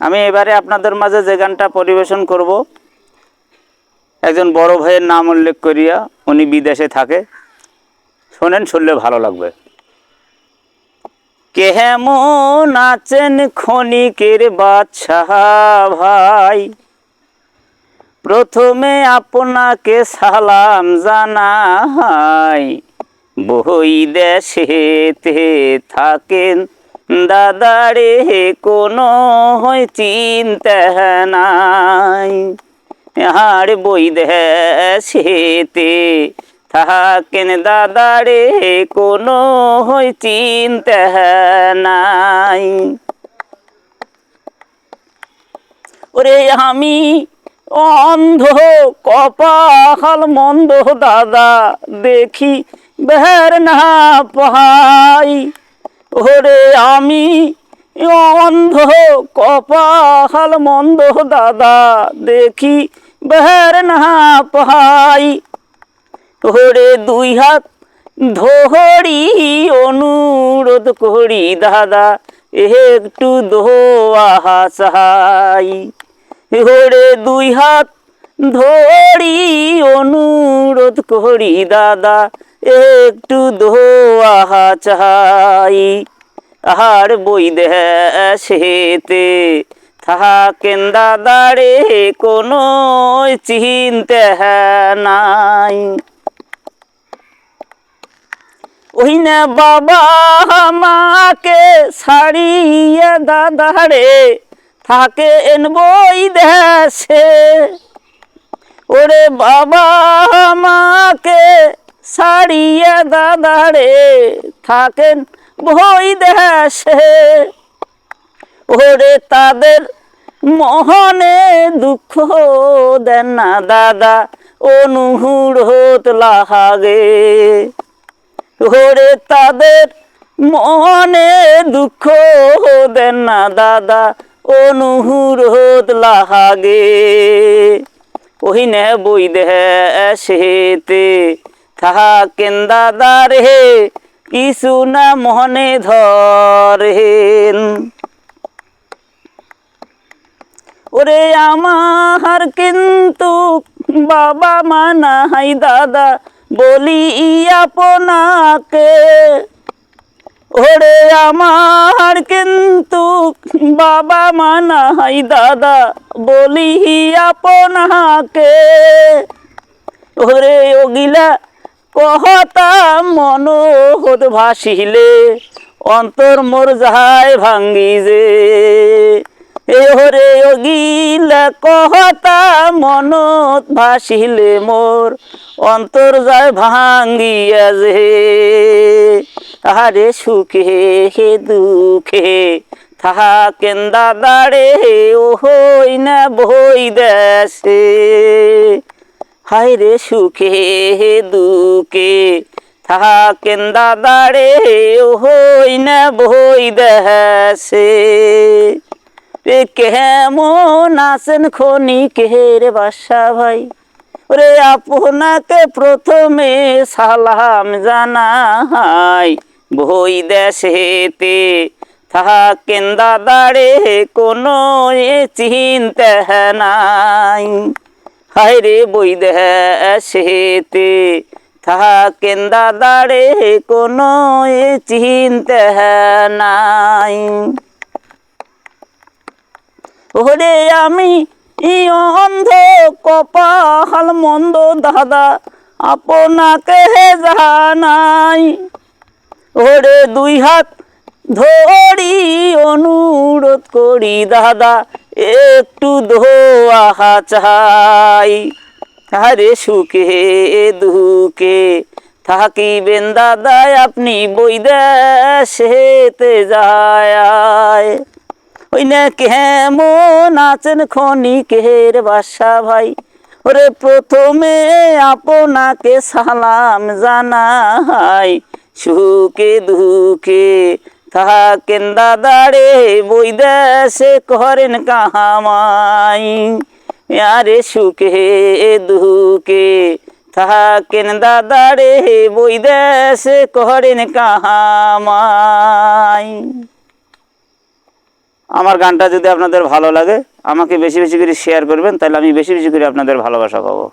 আমি এবারে আপনাদের মাঝে যে গানটা পরিবেশন করব, একজন বড় ভাইয়ের নাম উল্লেখ করিয়া উনি বিদেশে থাকে। শোনেন, শুনলে ভালো লাগবে। কেমন আছেন ক্ষণিকের বাচ্চা ভাই? প্রথমে আপনাকে সালাম জানাই। বই দেশেতে থাকেন। দাদারে কোনো হয় চিন্তা নাই। আর বই দেশেতে থাকেন দাদারে কোনো হয় চিন্তা নাই। ওরে আমি অন্ধ, কপাল মন্দ দাদা দেখি বের না পাই ওরে আমি অন্ধ কপাল মন্দ দাদা, দেখি বের না পাই ওরে দুই হাত ধরি অনুরোধ করি দাদা, একটু দোয়া চাই ওরে দুই হাত ধরি অনুরোধ করি দাদা একটু দোয়া চাই। আর বই দেশেতে থাকেন দাদারে কোনো চিন্তা নাই। ওই বাবা মাকে ছাড়িয়ে দাদারে এন বই দেশে। ওরে বাবা মাকে ছাড়িয়ে দাদারে থাকেন বই দেশে। ওরে তাদের মহনে দুঃখ দেন না দাদা অনুরোধ লাগে ওরে তাদের মনে দুঃখ দেন না দাদা অনুরোধ লাগে ওই নে বই দেশেতে থাকেন দাদা রে কিছু না মনে ধরেন ওরে আমার কিন্তু বাবা মানা হাই দাদা বলি আপনাকে। ওরে আমার কিন্তু বাবা মানা হাই দাদা বলি আপনাকে। ওরে ওগিলা কহতা মনোহত ভাসিলে, অন্তর মোর যাহাই ভাঙ্গি যে এ হরে অগিলা কহতা মনত ভাসিলে মোর, অন্তর যায় ভাঙ্গিয়া যে আরে সুখে হে দুঃখে, থাকেন দাদারে ও হই না বই দেশে। হায় রে সুখে হে দুঃখে। থাকেন দাদারে হই না বই দেশে। কেমন খনি কের বাসা ভাই? ওরে আপনাকে প্রথমে সালাম জানাই। বই দেশেতে থাকেন দাদারে, কোনো চিন্তা নাই। হায় রে বই দেশেতে থাকেন দাদারে কোনো চিন্তা নাই। ওরে আমি ই অন্ধ কপাল মন্দ দাদা, আপনাকে জানাই ওরে দুই হাত ধরি অনুরোধ করি, দাদা, একটু দোয়া চাই। আরে সুখে, দুঃখে থাকিবেন, দাদা, আপনি বই দেশেতে যায়। ওই না কেমন আছেন ক্ষণিকের বাসা ভাই। ওরে প্রথমে আপনাকে সালাম জানাই, সুখে, দুঃখে থাকেন দাদারে বই দেশে করেন কাহামাই? আরে সুখে দুঃখে থাকেন দাদারে বই দেশে করেন কাহামাই? আমার গানটা যদি আপনাদের ভালো লাগে, আমাকে বেশি বেশি করে শেয়ার করবেন, তাহলে আমি বেশি বেশি করে আপনাদের ভালোবাসা পাবো।